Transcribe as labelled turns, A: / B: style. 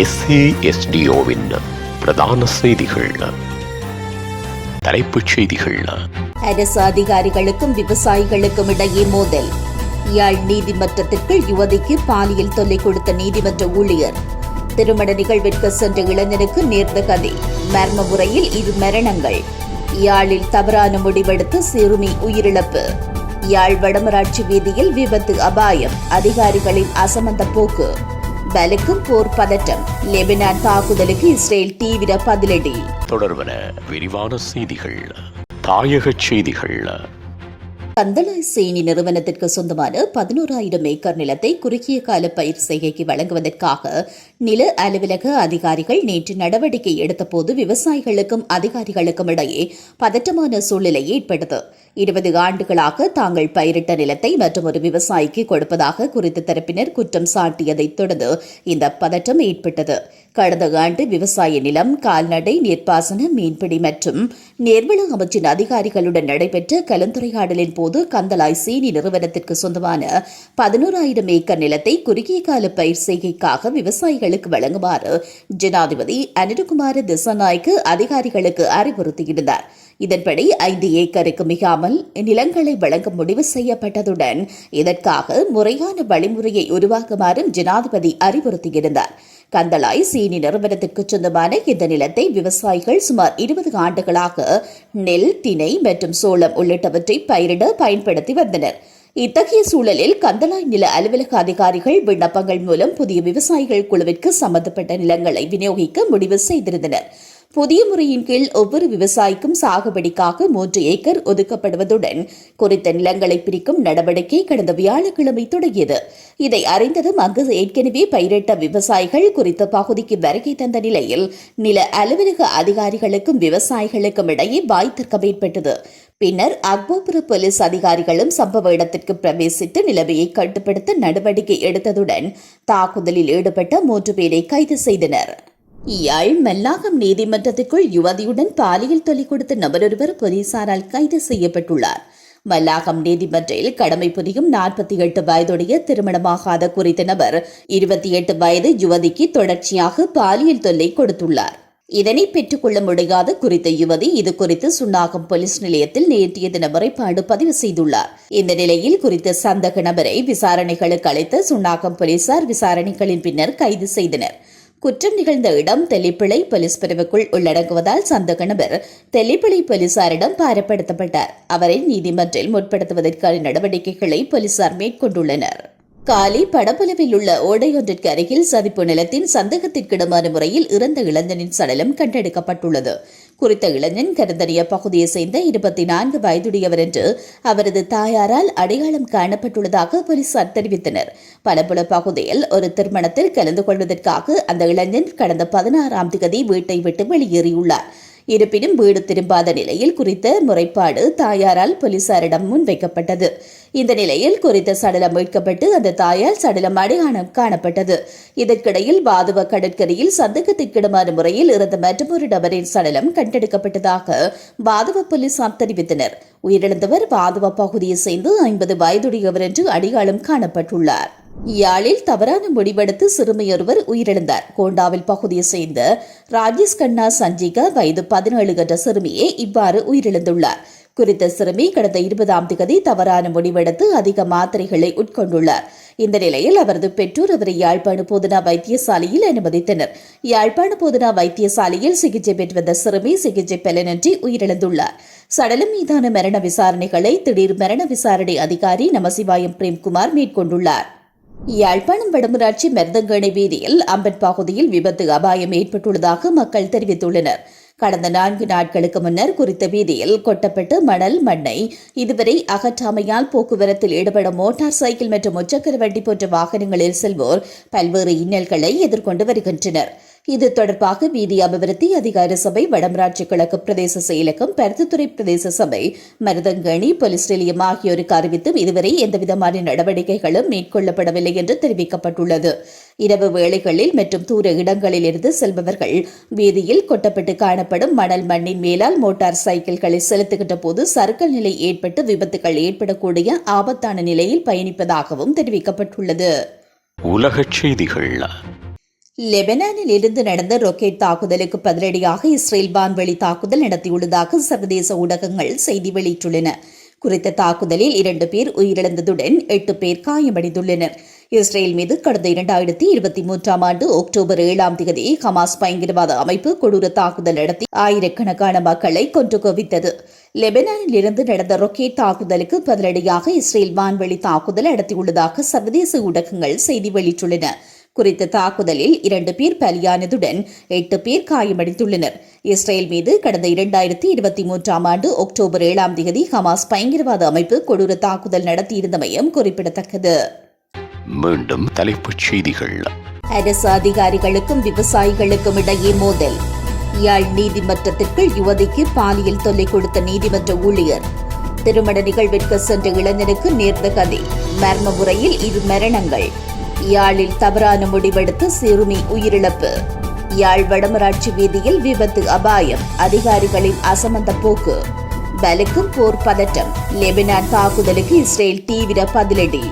A: எஸ்ஏஎஸ்டிஓவின் பிரதான செய்திகள். தலைப்புச் செய்திகள்.
B: அரசு அதிகாரிகளுக்கும் விவசாயிகளுக்கும் இடையே மோதல். யாழ் நீதிமன்றத்திற்குள் யுவதிக்கு பாலியல் தொல்லை கொடுத்த நீதிமன்ற ஊழியர். திருமண நிகழ்விற்கு சென்ற இளைஞனுக்கு நேர்ந்த கதை. மர்ம முறையில் இரு மரணங்கள். யாழில் தவறான முடிவெடுத்து சிறுமி உயிரிழப்பு. யாழ் வடமராட்சி வீதியில் விபத்து அபாயம். அதிகாரிகளின் அசமந்த போக்கு. பலுக்கும் போர் பதட்டம் லெபனான் தாக்குதலுக்கு இஸ்ரேல் தீவிர பதிலடி.
A: தொடர்வன விரிவான செய்திகள் தாயகச் செய்திகள்.
B: கந்தளாய் சேனி நிறுவனத்திற்கு சொந்தமான பதினோராயிரம் ஏக்கர் நிலத்தை குறுகிய கால பயிர் செய்கைக்கு வழங்குவதற்காக நில அலுவலக அதிகாரிகள் நேற்று நடவடிக்கை எடுத்தபோது விவசாயிகளுக்கும் அதிகாரிகளுக்கும் இடையே பதட்டமான சூழ்நிலை ஏற்பட்டது. இருபது ஆண்டுகளாக தாங்கள் பயிரிட்ட நிலத்தை மற்றும் ஒரு விவசாயிக்கு கொடுப்பதாக குறித்த தரப்பினர் குற்றம் சாட்டியதைத் தொடர்ந்து இந்த பதட்டம் ஏற்பட்டது. கடந்த ஆண்டு விவசாய நிலம் கால்நடை நீர்ப்பாசன மீன்பிடி மற்றும் நீர்வள அமைச்சின் அதிகாரிகளுடன் நடைபெற்ற கலந்துரையாடலின் போது கந்தலாய் சீனி நிறுவனத்திற்கு சொந்தமான பதினோராயிரம் ஏக்கர் நிலத்தை குறுகிய கால பயிர் செய்கைக்காக விவசாயிகளுக்கு வழங்குமாறு ஜனாதிபதி அனிருகுமார திசநாய்க்கு அதிகாரிகளுக்கு அறிவுறுத்தியிருந்தார். இதன்படி ஐந்து ஏக்கருக்கு மிகாமல் நிலங்களை வழங்க முடிவு செய்யப்பட்டதுடன் இதற்காக முறையான வழிமுறையை உருவாக்குமாறும் ஜனாதிபதி அறிவுறுத்தியிருந்தார். கந்தளாய் சீனி நிறுவனத்திற்கு சொந்தமான இந்த நிலத்தை விவசாயிகள் சுமார் இருபது ஆண்டுகளாக நெல் திணை மற்றும் சோளம் உள்ளிட்டவற்றை பயிரிட பயன்படுத்தி வந்தனர். இத்தகைய சூழலில் கந்தளாய் நில அலுவலக அதிகாரிகள் விண்ணப்பங்கள் மூலம் புதிய விவசாயிகள் குழுவிற்கு சம்பந்தப்பட்ட நிலங்களை விநியோகிக்க முடிவு செய்திருந்தனர். புதிய முறையின் கீழ் ஒவ்வொரு விவசாயிக்கும் சாகுபடிக்காக மூன்று ஏக்கர் ஒதுக்கப்படுவதுடன் குறித்த நிலங்களை பிரிக்கும் நடவடிக்கை கடந்த வியாழக்கிழமை தொடங்கியது. இதை அறிந்ததும் அங்கு ஏற்கனவே பயிரிட்ட விவசாயிகள் குறித்த பகுதிக்கு வருகை தந்த நிலையில் நில அலுவலக அதிகாரிகளுக்கும் விவசாயிகளுக்கும் இடையே வாய் தர்க்கம் ஏற்பட்டது. பின்னர் அக்போபுர போலீஸ் அதிகாரிகளும் சம்பவ இடத்திற்கு பிரவேசித்து நிலைமையை கட்டுப்படுத்த நடவடிக்கை எடுத்ததுடன் தாக்குதலில் ஈடுபட்ட மூன்று பேரை கைது செய்தனர். யாழ் மல்லாகம் நீதிமன்றத்திற்குள் யுவதியுடன் பாலியல் தொல்லை கொடுத்த நபரொருவர் போலீசாரால் கைது செய்யப்பட்டுள்ளார் மல்லாகம் நீதிமன்றில் கடமை புரியும் நாற்பத்தி எட்டு வயதுடைய திருமணமாகாத குறித்த நபர் இருபத்தி எட்டு வயது யுவதிக்கு தொடர்ச்சியாக பாலியல் தொல்லை கொடுத்துள்ளார் இதனை பெற்றுக்கொள்ள முடியாத குறித்த யுவதி இது குறித்து சுன்னாகம் போலீஸ் நிலையத்தில் நேற்றைய தின முறைப்பாடு பதிவு செய்துள்ளார் இந்த நிலையில் குறித்த சந்தக நபரை விசாரணைகளுக்கு அழைத்த சுன்னாகம் போலீசார் விசாரணைகளின் பின்னர் கைது செய்தனர் குற்றம் நிகழ்ந்த இடம் தெலிப்பிளை போலீஸ் பிரிவுக்குள் உள்ளடங்குவதால் சந்தேக நபர் தெல்லிப்பிளை போலீசாரிடம் பாரப்படுத்தப்பட்டார். அவரை நீதிமன்றில் முற்படுத்துவதற்கான நடவடிக்கைகளை போலீசார் மேற்கொண்டுள்ளனர். காலி படப்புலவில் உள்ள ஓடையொன்றிற்கு அருகில் சதிப்பு நிலத்தின் சந்தேகத்திற்கிடமான முறையில் இறந்த இளைஞனின் சடலம் கண்டெடுக்கப்பட்டுள்ளது. குறித்த இளைஞன் கருந்தனிய பகுதியை சேர்ந்த இருபத்தி நான்கு வயதுடையவர் என்று அவரது தாயாரால் அடையாளம் காணப்பட்டுள்ளதாக போலீசார் தெரிவித்தனர். பலபுல பகுதியில் ஒரு திருமணத்தில் கலந்து கொள்வதற்காக அந்த இளைஞன் கடந்த பதினாறாம் தேதி வீட்டை விட்டு வெளியேறியுள்ளார். இருப்பினும் வீடு திரும்பாத நிலையில் குறித்த முறைப்பாடு தாயாரால் போலீசாரிடம் முன்வைக்கப்பட்டது. இந்த நிலையில் குறித்த சடலம் மீட்கப்பட்டு அந்த தாயால் சடலம் அடையாளம் காணப்பட்டது. இதற்கிடையில் வாதுவ கடற்கரையில் சந்தேகத்திற்கிடமான முறையில் இறந்த மற்றொரு நபரின் சடலம் கண்டெடுக்கப்பட்டதாக வாதுவ போலீசார் தெரிவித்தனர். உயிரிழந்தவர் வாதுவ பகுதியை சேர்ந்து ஐம்பது வயதுடையவர் என்று அடையாளம் காணப்பட்டுள்ளார். யாழில் தவறான முடிவெடுத்து சிறுமியொருவர் உயிரிழந்தார். கோண்டாவில் பகுதியை சேர்ந்த ராஜேஷ் கண்ணா சஞ்சிகா வயது பதினேழு என்ற சிறுமியே இவ்வாறு உயிரிழந்துள்ளார். குறித்த சிறுமி கடந்த இருபதாம் திகதி தவறான முடிவெடுத்து அதிக மாத்திரைகளை உட்கொண்டுள்ளார். இந்த நிலையில் அவரது பெற்றோர் அவரை யாழ்ப்பாண போதனா வைத்தியசாலையில் அனுமதித்தனர். யாழ்ப்பாண போதனா வைத்தியசாலையில் சிகிச்சை பெற்று வந்த சிறுமி சிகிச்சை பலனின்றி உயிரிழந்துள்ளார். சடலம் மீதான மரண விசாரணைகளை திடீர் மரண விசாரணை அதிகாரி நமசிவாயம் பிரேம்குமார் மேற்கொண்டுள்ளார். யாழ்ப்பாணம் வடமராட்சி மெர்தங்கணி வீதியில் அம்பன் பகுதியில் விபத்து அபாயம் ஏற்பட்டுள்ளதாக மக்கள் தெரிவித்துள்ளனர். கடந்த நான்கு நாட்களுக்கு முன்னர் குறித்த வீதியில் கொட்டப்பட்டு மணல் மண்ணை இதுவரை அகற்றாமையால் போக்குவரத்தில் ஈடுபடும் மோட்டார் சைக்கிள் மற்றும் முச்சக்கர வண்டி போன்ற வாகனங்களில் செல்வோர் பல்வேறு இன்னல்களை எதிர்கொண்டு வருகின்றனர். இது தொடர்பாக வீதி அபிவிருத்தி அதிகார சபை வடமராட்சி கிழக்கு பிரதேச செயலகம் பருத்தித்துறை பிரதேச சபை மருதங்கணி போலீஸ் நிலையம் ஆகியோருக்கு அறிவித்தும் இதுவரை எந்தவிதமான நடவடிக்கைகளும் மேற்கொள்ளப்படவில்லை என்று தெரிவிக்கப்பட்டுள்ளது. இரவு வேளைகளில் மற்றும் தூர இடங்களில் இருந்து செல்பவர்கள் வீதியில் கொட்டப்பட்டு காணப்படும் மணல் மண்ணின் மேலால் மோட்டார் சைக்கிள்களை செலுத்துகின்ற போது சறுக்கல் நிலை ஏற்பட்டு விபத்துகள் ஏற்படக்கூடிய ஆபத்தான நிலையில் பயணிப்பதாகவும் தெரிவிக்கப்பட்டுள்ளது.
A: உலகச் செய்திகள்
B: லெபனானில் இருந்து நடந்த ராக்கெட் தாக்குதலுக்கு பதிலடியாக இஸ்ரேல் வான்வெளி தாக்குதல் நடத்தியுள்ளதாக சர்வதேச ஊடகங்கள் செய்தி வெளியிட்டுள்ளன. குறித்த தாக்குதலில் இரண்டு பேர் உயிரிழந்ததுடன் எட்டு பேர் காயமடைந்துள்ளனர். இஸ்ரேல் மீது கடந்த இரண்டாயிரத்தி இருபத்தி மூன்றாம் ஆண்டு அக்டோபர் ஏழாம் தேதி ஹமாஸ் பயங்கரவாத அமைப்பு கொடூர தாக்குதல் நடத்தி ஆயிரக்கணக்கான மக்களை கொன்று குவித்தது. லெபனானில் இருந்து நடந்த ராக்கெட் தாக்குதலுக்கு பதிலடியாக இஸ்ரேல் வான்வெளி தாக்குதல் நடத்தியுள்ளதாக சர்வதேச ஊடகங்கள் செய்தி வெளியிட்டுள்ளன. குறித்த தாக்குதலில் இரண்டு பேர் பலியானதுடன் எட்டு பேர் காயமடைந்துள்ளனர். இஸ்ரேல் மீது கடந்த இரண்டாயிரத்தி இருபத்தி மூன்றாம் ஆண்டு அக்டோபர் ஏழாம் தேதி ஹமாஸ் பயங்கரவாத அமைப்பு கொடூர தாக்குதல் நடத்தியிருந்தமையும் குறிப்பிடத்தக்கது.
A: மீண்டும் தலைப்புச் செய்திகள்.
B: அரசு அதிகாரிகளுக்கும் விவசாயிகளுக்கும் இடையே மோதல். யாழ் நீதிமன்றத்திற்கு யுவதிக்கு பாலியல் தொல்லை கொடுத்த நீதிமன்ற ஊழியர். திருமண நிகழ்விற்கு சென்ற இளைஞனுக்கு நேர்ந்த கதை. மர்ம முறையில் இரு மரணங்கள். யாழில் தவறான முடிவெடுத்து சிறுமி உயிரிழப்பு. யாழ் வடமராட்சி வீதியில் விபத்து அபாயம். அதிகாரிகளின் அசமந்த போக்கு. பலுக்கும் போர் பதட்டம் லெபனான் தாக்குதலுக்கு இஸ்ரேல் தீவிர பதிலடி.